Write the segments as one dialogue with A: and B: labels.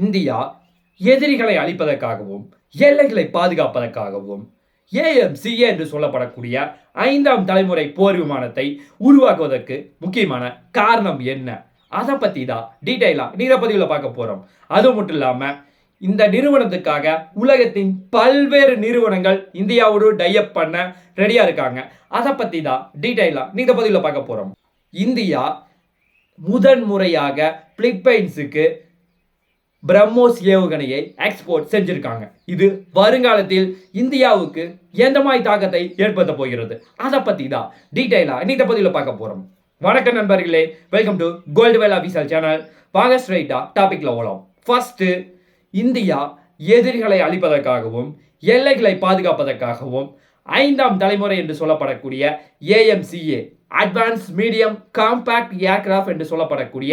A: India எதிரிகளை அழிப்பதற்காகவும் எல்லைகளை பாதுகாப்பதற்காகவும் AMCA என்று சொல்லப்படக்கூடிய ஐந்தாம் தலைமுறை போர் விமானத்தை உருவாக்குவதற்கு முக்கியமான காரணம் என்ன? அதை பற்றி தான் டீட்டெயிலாக நீங்க பதிவில் பார்க்க போகிறோம் அது மட்டும் இல்லாமல் இந்த நிறுவனத்துக்காக உலகத்தின் பல்வேறு நிறுவனங்கள் இந்தியாவோடு டையப் பண்ண ரெடியாக இருக்காங்க. அதை பற்றி தான் டீட்டெயிலாக நீங்கள் பதிவில் பார்க்க போகிறோம் இந்தியா முதன் முறையாக பிலிப்பைன்ஸுக்கு பிரம்மோஸ் ஏவுகணையை எக்ஸ்போர்ட் செஞ்சிருக்காங்க. இது வருங்காலத்தில் இந்தியாவுக்கு எந்த மாதிரி தாக்கத்தை ஏற்படுத்த போகிறது? அதை பற்றி தான் டீட்டெயிலாக இந்த பதிவில் பார்க்க போகிறோம் வணக்கம் நண்பர்களே welcome to gold well official channel வாங்க ஸ்ட்ரைட்டாக டாபிக்ல ஓலாம் ஃபர்ஸ்ட்டு இந்தியா எதிரிகளை அழிப்பதற்காகவும் எல்லைகளை பாதுகாப்பதற்காகவும் ஐந்தாம் தலைமுறை என்று சொல்லப்படக்கூடிய AMCA advance medium compact aircraft என்று சொல்லப்படக்கூடிய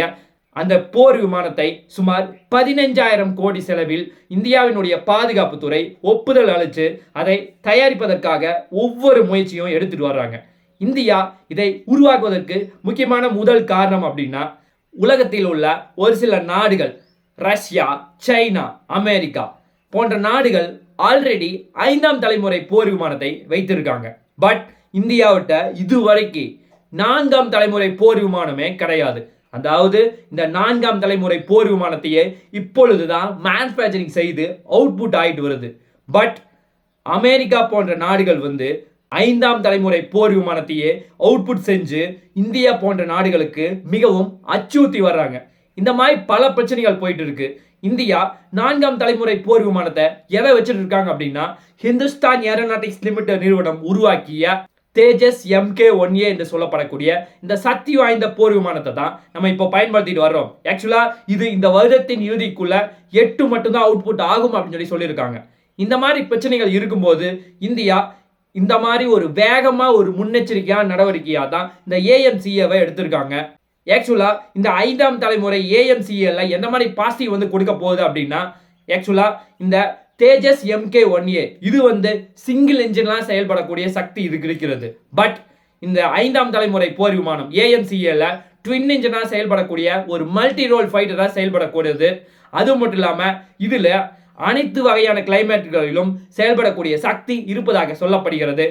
A: அந்த போர் விமானத்தை சுமார் பதினஞ்சாயிரம் கோடி செலவில் இந்தியாவினுடைய பாதுகாப்புத்துறை ஒப்புதல் அளித்து அதை தயாரிப்பதற்காக ஒவ்வொரு முயற்சியும் எடுத்துட்டு வர்றாங்க. இந்தியா இதை உருவாக்குவதற்கு முக்கியமான முதல் காரணம் அப்படின்னா உலகத்தில் உள்ள ஒரு சில நாடுகள் ரஷ்யா சைனா அமெரிக்கா போன்ற நாடுகள் ஆல்ரெடி ஐந்தாம் தலைமுறை போர் விமானத்தை வைத்திருக்காங்க. பட் இந்தியாவிட்ட இதுவரைக்கு நான்காம் தலைமுறை போர் விமானமே கிடையாது. அதாவது இந்த நான்காம் தலைமுறை போர் விமானத்தையே இப்பொழுதுதான் மேனுஃபேக்சரிங் செய்து அவுட்புட் ஆயிட்டு வருது. பட் அமெரிக்கா போன்ற நாடுகள் வந்து ஐந்தாம் தலைமுறை போர் விமானத்தையே அவுட்புட் செஞ்சு இந்தியா போன்ற நாடுகளுக்கு மிகவும் அச்சுறுத்தி வர்றாங்க. இந்த மாதிரி பல பிரச்சனைகள் போயிட்டு இருக்கு. இந்தியா நான்காம் தலைமுறை போர் விமானத்தை எதை வச்சுட்டு இருக்காங்க அப்படின்னா ஹிந்துஸ்தான் ஏரோநாட்டிக்ஸ் லிமிடெட் நிறுவனம் உருவாக்கிய தேஜஸ் எம்கே ஒன் ஏ என்று சொல்லப்படக்கூடிய இந்த சக்தி வாய்ந்த போர் விமானத்தை தான் நம்ம இப்போ பயன்படுத்திட்டு வர்றோம். ஆக்சுவலா இது இந்த வருடத்தின் இறுதிக்குள்ள எட்டு மட்டும்தான் அவுட்புட் ஆகும் அப்படின்னு சொல்லி சொல்லியிருக்காங்க. இந்த மாதிரி பிரச்சனைகள் இருக்கும்போது இந்தியா இந்த மாதிரி ஒரு வேகமாக ஒரு முன்னெச்சரிக்கையான நடவடிக்கையாக தான் இந்த ஏஎம்சிஏவை எடுத்திருக்காங்க. ஆக்சுவலாக இந்த ஐந்தாம் தலைமுறை ஏஎம்சிஏல எந்த மாதிரி பாசிட்டிவ் வந்து கொடுக்க போகுது அப்படின்னா ஆக்சுவலாக இந்த தேஜஸ் எம்கே ஒன் ஏ இது வந்து சிங்கிள் இன்ஜின்லாம் செயல்படக்கூடிய சக்தி இதுக்கு இருக்கிறது. பட் இந்த ஐந்தாம் தலைமுறை போர் விமானம் ஏஎம்சிஏல ட்வின் இன்ஜினாக செயல்படக்கூடிய ஒரு மல்டி ரோல் ஃபைட்டராக செயல்படக்கூடியது. அது மட்டும் இல்லாமல் இதில் அனைத்து வகையான கிளைமேட்டுகளிலும் செயல்படக்கூடிய சக்தி இருப்பதாக சொல்லப்படுகிறது.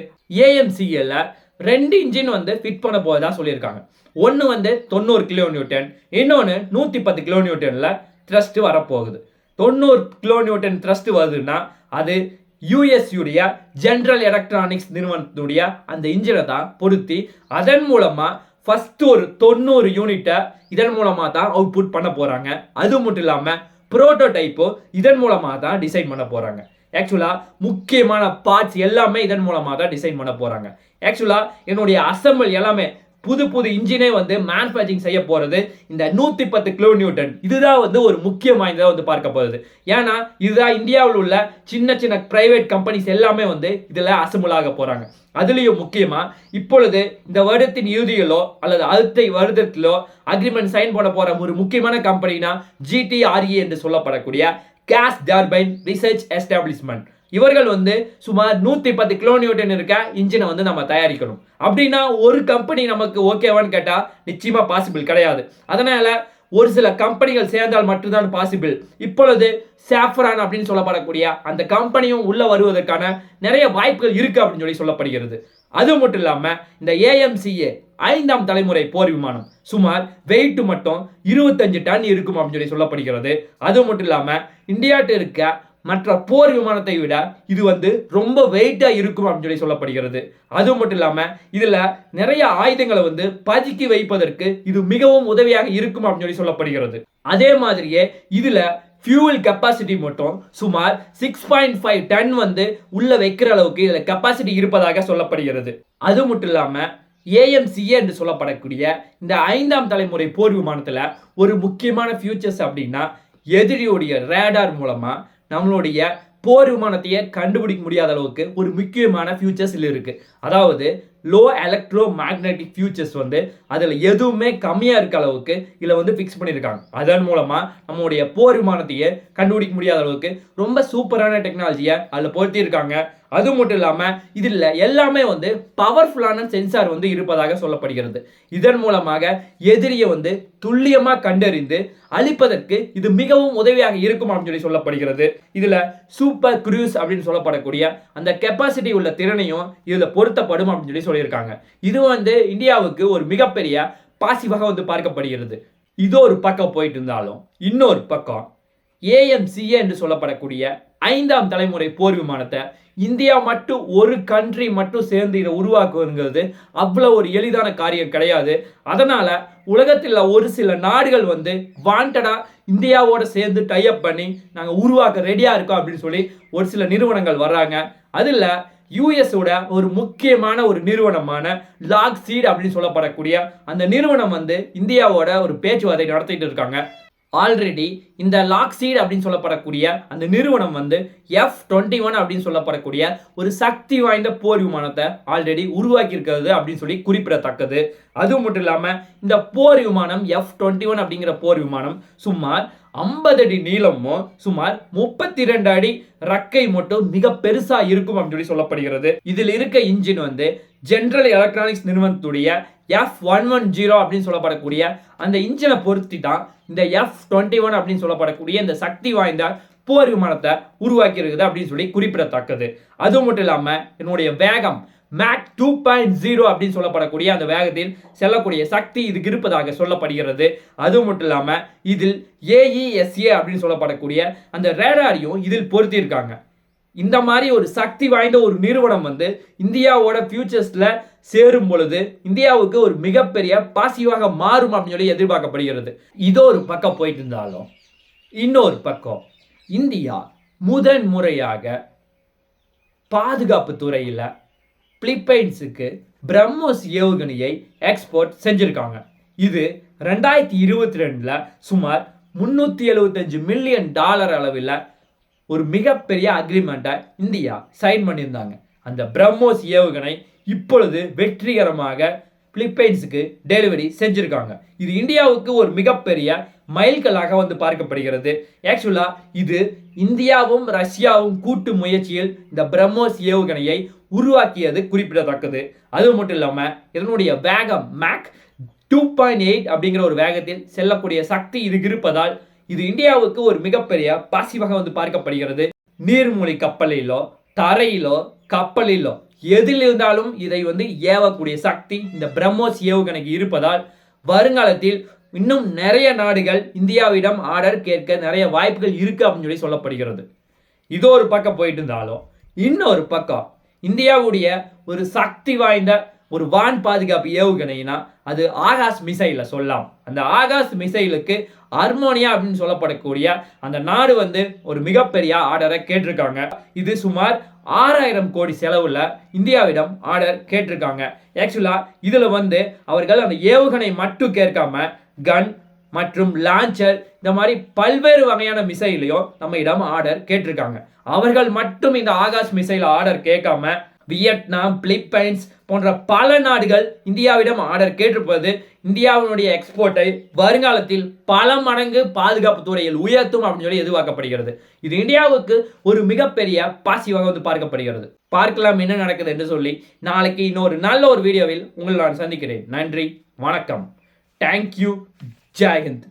A: ஏஎம்சிஎல்ல ரெண்டு இன்ஜின் வந்து ஃபிட் பண்ண போகிறதா சொல்லியிருக்காங்க. ஒன்று வந்து தொண்ணூறு கிலோ நியூட்டன் இன்னொன்று நூற்றி பத்து கிலோ நியூட்டனில் த்ரஸ்ட் வரப்போகுது. தொண்ணூறு கிலோ நியூட்டன் த்ரஸ்ட் வருதுன்னா அது யூஎஸ்யுடைய ஜென்ரல் எலக்ட்ரானிக்ஸ் நிறுவனத்துடைய அந்த இன்ஜினை தான் பொருத்தி அதன் மூலமாக ஃபஸ்ட்டு ஒரு தொண்ணூறு யூனிட்டை இதன் மூலமாக தான் அவுட்புட் பண்ண போகிறாங்க அது மட்டும் இல்லாமல் ப்ரோட்டோடைப்போ இதன் மூலமாக தான் டிசைன் பண்ண போகிறாங்க ஆக்சுவலாக முக்கியமான பார்ட்ஸ் எல்லாமே இதன் மூலமாக தான் டிசைன் பண்ண போகிறாங்க ஆக்சுவலாக என்னுடைய அசம்பிள் எல்லாமே புது புது இன்ஜினே வந்து மேனுஃபேக்சரிங் செய்ய போகிறது இந்த நூற்றி பத்து கிலோ நியூட்டன் இதுதான் வந்து ஒரு முக்கிய வாய்ந்ததாக வந்து பார்க்க போகிறது ஏன்னா இதுதான் இந்தியாவில் உள்ள சின்ன சின்ன பிரைவேட் கம்பெனிஸ் எல்லாமே வந்து இதில் அசம்பிள் போகிறாங்க அதுலேயும் முக்கியமாக இப்பொழுது இந்த வருடத்தின் இறுதியிலோ அல்லது அடுத்த வருடத்திலோ அக்ரிமெண்ட் சைன் பண்ண போகிற ஒரு முக்கியமான கம்பெனினா ஜிடிஆர்இ என்று சொல்லப்படக்கூடிய கேஸ் டர்பைன் ரிசர்ச் எஸ்டாப்ளிஷ்மெண்ட் இவர்கள் வந்து சுமார் நூற்றி பத்து கிலோ இருக்க இன்ஜினை வந்து நம்ம தயாரிக்கணும். அப்படின்னா ஒரு கம்பெனி நமக்கு ஓகேவான்னு கேட்டால் நிச்சயமாக பாசிபிள் கிடையாது. அதனால் ஒரு சில கம்பெனிகள் சேர்ந்தால் மட்டும்தான் பாசிபிள் இப்பொழுது சாஃப்ரான் அப்படின்னு சொல்லப்படக்கூடிய அந்த கம்பெனியும் உள்ளே வருவதற்கான நிறைய வாய்ப்புகள் இருக்குது அப்படின்னு சொல்லி சொல்லப்படுகிறது. அது மட்டும் இல்லாமல் இந்த ஏஎம்சிஏ ஐந்தாம் தலைமுறை போர் விமானம் சுமார் வெயிட் மட்டும் இருபத்தஞ்சு டன் இருக்கும் அப்படின்னு சொல்லி சொல்லப்படுகிறது. அது மட்டும் இல்லாமல் இந்தியாட்டு இருக்க மற்ற போர் விமானத்தை விட இது வந்து ரொம்ப வெயிட்டாக இருக்கும் அப்படின்னு சொல்லி சொல்லப்படுகிறது. அது மட்டும் இல்லாமல் இதில் நிறைய ஆயுதங்களை வந்து பதுக்கி வைப்பதற்கு இது மிகவும் உதவியாக இருக்கும் அப்படின்னு சொல்லி சொல்லப்படுகிறது. அதே மாதிரியே இதில் ஃபியூவல் கெப்பாசிட்டி மட்டும் சுமார் சிக்ஸ் பாயிண்ட் ஃபைவ் டன் வந்து உள்ளே வைக்கிற அளவுக்கு இதில் கெப்பாசிட்டி இருப்பதாக சொல்லப்படுகிறது. அது மட்டும் இல்லாமல் ஏஎம்சிஏ என்று சொல்லப்படக்கூடிய இந்த ஐந்தாம் தலைமுறை போர் விமானத்தில் ஒரு முக்கியமான ஃபியூச்சர்ஸ் அப்படின்னா எதிரியுடைய ரேடார் மூலமாக நம்மளுடைய போர் விமானத்தையே கண்டுபிடிக்க முடியாத அளவுக்கு ஒரு முக்கியமான ஃபியூச்சர்ஸ் இருக்குது அதாவது லோ எலக்ட்ரோ மேக்னெட்டிக் ஃபியூச்சர்ஸ் வந்து அதில் எதுவுமே கம்மியாக இருக்க அளவுக்கு இதில் வந்து ஃபிக்ஸ் பண்ணியிருக்காங்க அதன் மூலமாக நம்மளுடைய போர் விமானத்தையே கண்டுபிடிக்க முடியாத அளவுக்கு ரொம்ப சூப்பரான டெக்னாலஜியை அதில் பொருத்தியிருக்காங்க. அது மட்டும் இல்லாமல் இதில் எல்லாமே வந்து பவர்ஃபுல்லான சென்சார் வந்து இருப்பதாக சொல்லப்படுகிறது. இதன் மூலமாக எதிரியை வந்து துல்லியமாக கண்டறிந்து அழிப்பதற்கு இது மிகவும் உதவியாக இருக்கும் அப்படின்னு சொல்லி சொல்லப்படுகிறது. இதில் சூப்பர் க்ரூஸ் அப்படின்னு சொல்லப்படக்கூடிய அந்த கெப்பாசிட்டி உள்ள திறனையும் இதில் பொருத்தப்படும் அப்படின்னு சொல்லி சொல்லியிருக்காங்க. இது வந்து இந்தியாவுக்கு ஒரு மிகப்பெரிய பாசிவாக வந்து பார்க்கப்படுகிறது. இது ஒரு பக்கம் போயிட்டு இருந்தாலும் இன்னொரு பக்கம் ஏஎம்சிஏ என்று சொல்லப்படக்கூடிய ஐந்தாம் தலைமுறை போர் விமானத்தை இந்தியா மட்டும் ஒரு கண்ட்ரி மட்டும் சேர்ந்து இதை உருவாக்குவதுங்கிறது அவ்வளோ ஒரு எளிதான காரியம் கிடையாது. அதனால் உலகத்தில் ஒரு சில நாடுகள் வந்து வாண்டடாக இந்தியாவோட சேர்ந்து டைப் பண்ணி நாங்கள் உருவாக்க ரெடியாக இருக்கோம் அப்படின்னு சொல்லி ஒரு சில நிறுவனங்கள் வர்றாங்க. அதில் யூஎஸோட ஒரு முக்கியமான ஒரு நிறுவனமான லாக் சீட் அப்படின்னு சொல்லப்படக்கூடிய அந்த நிறுவனம் வந்து இந்தியாவோட ஒரு பேச்சுவார்த்தை நடத்திட்டு இருக்காங்க. ஆல்ரெடி இந்த லாக்ஸீட் அப்படின்னு சொல்லப்படக்கூடிய அந்த நிறுவனம் வந்து எஃப் டுவெண்ட்டி ஒன் அப்படின்னு சொல்லப்படக்கூடிய ஒரு சக்தி வாய்ந்த போர் விமானத்தை ஆல்ரெடி உருவாக்கி இருக்கிறது அப்படின்னு சொல்லி குறிப்பிடத்தக்கது. அது மட்டும் இல்லாமல் இந்த போர் விமானம் எஃப் டுவெண்ட்டி ஒன் அப்படிங்கிற போர் விமானம் சுமார் ஐம்பது அடி நீளமும் சுமார் முப்பத்தி ரெண்டு அடி ரக்கை மட்டும் மிக பெருசா இருக்கும் அப்படின்னு சொல்லி சொல்லப்படுகிறது. இதில் இருக்க இன்ஜின் வந்து ஜென்ரல் எலக்ட்ரானிக்ஸ் நிறுவனத்துடைய எஃப் ஒன் ஒன் ஜீரோ அப்படின்னு சொல்லப்படக்கூடிய அந்த இன்ஜினை பொருத்தி தான் இந்த எஃப் டுவெண்ட்டி ஒன் அப்படின்னு சொல்லப்படக்கூடிய இந்த சக்தி வாய்ந்த போர் விமானத்தை உருவாக்கி இருக்குது அப்படின்னு சொல்லி குறிப்பிடத்தக்கது. அது மட்டும் இல்லாமல் என்னுடைய வேகம் மேக் டூ பாயிண்ட் ஜீரோ அப்படின்னு சொல்லப்படக்கூடிய அந்த வேகத்தில் செல்லக்கூடிய சக்தி இதுக்கு இருப்பதாக சொல்லப்படுகிறது. அது மட்டும் இல்லாமல் இதில் ஏஇஎஸ்ஏ அப்படின்னு சொல்லப்படக்கூடிய அந்த ரேடாரையும் இதில் பொருத்தியிருக்காங்க. இந்த மாதிரி ஒரு சக்தி வாய்ந்த ஒரு நிறுவனம் வந்து இந்தியாவோட ஃபியூச்சர்ஸில் சேரும் பொழுது இந்தியாவுக்கு ஒரு மிகப்பெரிய பாசிவாக மாறும் அப்படின்னு சொல்லி எதிர்பார்க்கப்படுகிறது. இதோ ஒரு பக்கம் போயிட்டு இருந்தாலும் இன்னொரு பக்கம் இந்தியா முதன் முறையாக பாதுகாப்பு துறையில் பிலிப்பைன்ஸுக்கு பிரம்மோஸ் ஏவுகணையை எக்ஸ்போர்ட் செஞ்சுருக்காங்க. இது ரெண்டாயிரத்தி இருபத்தி ரெண்டில் சுமார் முந்நூற்றி எழுபத்தஞ்சு மில்லியன் டாலர் அளவில் ஒரு மிகப்பெரிய அக்ரிமெண்ட்டை இந்தியா சைன் பண்ணியிருந்தாங்க. அந்த பிரம்மோஸ் ஏவுகணை இப்பொழுது வெற்றிகரமாக பிலிப்பைன்ஸுக்கு டெலிவரி செஞ்சுருக்காங்க. இது இந்தியாவுக்கு ஒரு மிகப்பெரிய மைல்கல்லாக வந்து பார்க்கப்படுகிறது. ஆக்சுவலாக இது இந்தியாவும் ரஷ்யாவும் கூட்டு முயற்சியில் இந்த பிரம்மோஸ் ஏவுகணையை உருவாக்கியது குறிப்பிடத்தக்கது. அது மட்டும் இல்லாமல் இதனுடைய வேகம் மேக் டூ பாயிண்ட் எயிட் அப்படிங்கிற ஒரு வேகத்தில் செல்லக்கூடிய சக்தி இதுக்கு இருப்பதால் இது இந்தியாவுக்கு ஒரு மிகப்பெரிய பாசிவாக வந்து பார்க்கப்படுகிறது. நீர்மூழ்கி கப்பலிலோ தரையிலோ கப்பலிலோ. எதில் இருந்தாலும் இதை வந்து ஏவக்கூடிய சக்தி இந்த பிரம்மோஸ் ஏவுகணைக்கு இருப்பதால் வருங்காலத்தில் இன்னும் நிறைய நாடுகள் இந்தியாவிடம் ஆர்டர் கேட்க நிறைய வாய்ப்புகள் இருக்கு அப்படின்னு சொல்லி சொல்லப்படுகிறது. இதோ ஒரு பக்கம் போயிட்டு இருந்தாலும் இன்னொரு பக்கம் இந்தியாவுடைய ஒரு சக்தி வாய்ந்த ஒரு வான் பாதுகாப்பு ஏவுகணைனா அது ஆகாஷ் மிசைல சொல்லலாம். அந்த ஆகாஷ் மிசைலுக்கு அர்மோனியா அப்படின்னு சொல்லப்படக்கூடிய அந்த நாடு வந்து ஒரு மிகப்பெரிய ஆர்டரை கேட்டிருக்காங்க. இது சுமார் ஆறாயிரம் கோடி செலவுல இந்தியாவிடம் ஆர்டர் கேட்டிருக்காங்க. ஆக்சுவலா இதுல வந்து அவர்கள் அந்த ஏவுகணை மட்டும் கேட்காம கன் மற்றும் லான்ச்சர் இந்த மாதிரி பல்வேறு வகையான மிசைலையும் நம்ம இடம் ஆர்டர் கேட்டிருக்காங்க. அவர்கள் மட்டும் இந்த ஆகாஷ் மிசைல் ஆர்டர் கேட்காம வியட்நாம் பிலிப்பைன்ஸ் போன்ற பல நாடுகள் இந்தியாவிடம் ஆர்டர் கேட்டிருப்பது இந்தியாவினுடைய எக்ஸ்போர்ட்டை வருங்காலத்தில் பல மடங்கு பாதுகாப்பு துறையில் உயர்த்தும் அப்படின்னு சொல்லி எதிர்பார்க்கப்படுகிறது. இது இந்தியாவுக்கு ஒரு மிகப்பெரிய பாசிவாக வந்து பார்க்கப்படுகிறது. பார்க்கலாம் என்ன நடக்குது என்று சொல்லி நாளைக்கு இன்னொரு நல்ல ஒரு வீடியோவில் உங்களை நான் சந்திக்கிறேன். நன்றி வணக்கம். தேங்க்யூ ஜெயஹிந்த்